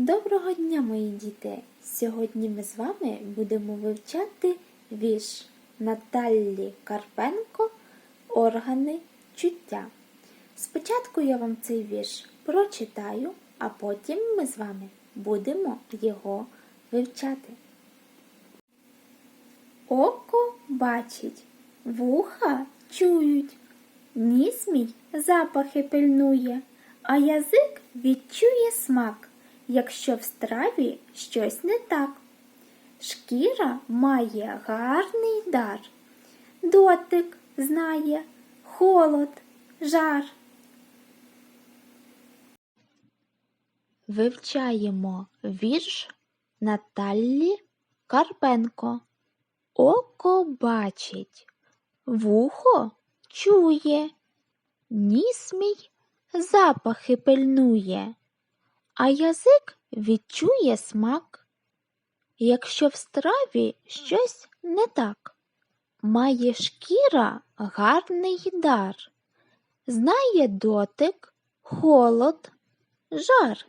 Доброго дня, мої діти! Сьогодні ми з вами будемо вивчати вірш Наталлі Карпенко Органи чуття. Спочатку я вам цей вірш прочитаю, а потім ми з вами будемо його вивчати. Око бачить, вуха чують, ніс мій запахи пильнує, а язик відчує смак, якщо в страві щось не так. Шкіра має гарний дар, дотик знає, холод, жар. Вивчаємо вірш Наталлі Карпенко. Око бачить, вухо чує, ніс мій запахи пильнує, а язик відчує смак. Якщо в страві щось не так, має шкіра гарний дар, знає дотик, холод, жар.